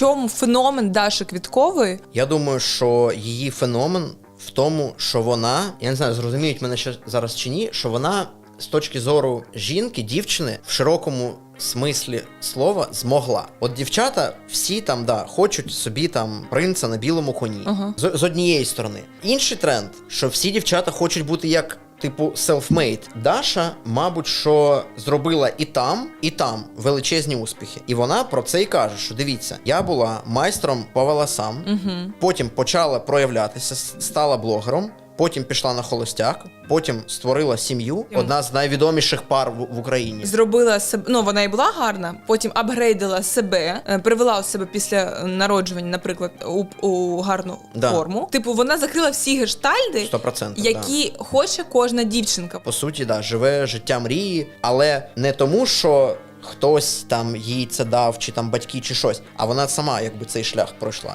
чому феномен Даші Квіткової? Я думаю, що її феномен в тому, що вона, я не знаю, зрозуміють мене ще зараз чи ні, що вона з точки зору жінки, дівчини в широкому смислі слова змогла. От дівчата всі там да хочуть собі там принца на білому коні Ага. з, з однієї сторони. Інший тренд, що всі дівчата хочуть бути як. Типу self-made. Даша, мабуть, що зробила і там, і там величезні успіхи. І вона про це і каже: що дивіться, я була майстром по волосам, Угу. потім почала проявлятися, стала блогером. Потім пішла на холостяк, потім створила сім'ю. Одна з найвідоміших пар в, в Україні. Зробила себе, ну вона і була гарна, потім апгрейдила себе, е, привела у себе після народжування, наприклад, у, у гарну Да. форму. Типу, вона закрила всі гештальди, 100%. да. які хоче кожна дівчинка. по суті, да, живе життя мрії, але не тому, що хтось там їй це дав, чи там батьки, чи щось, а вона сама якби цей шлях пройшла.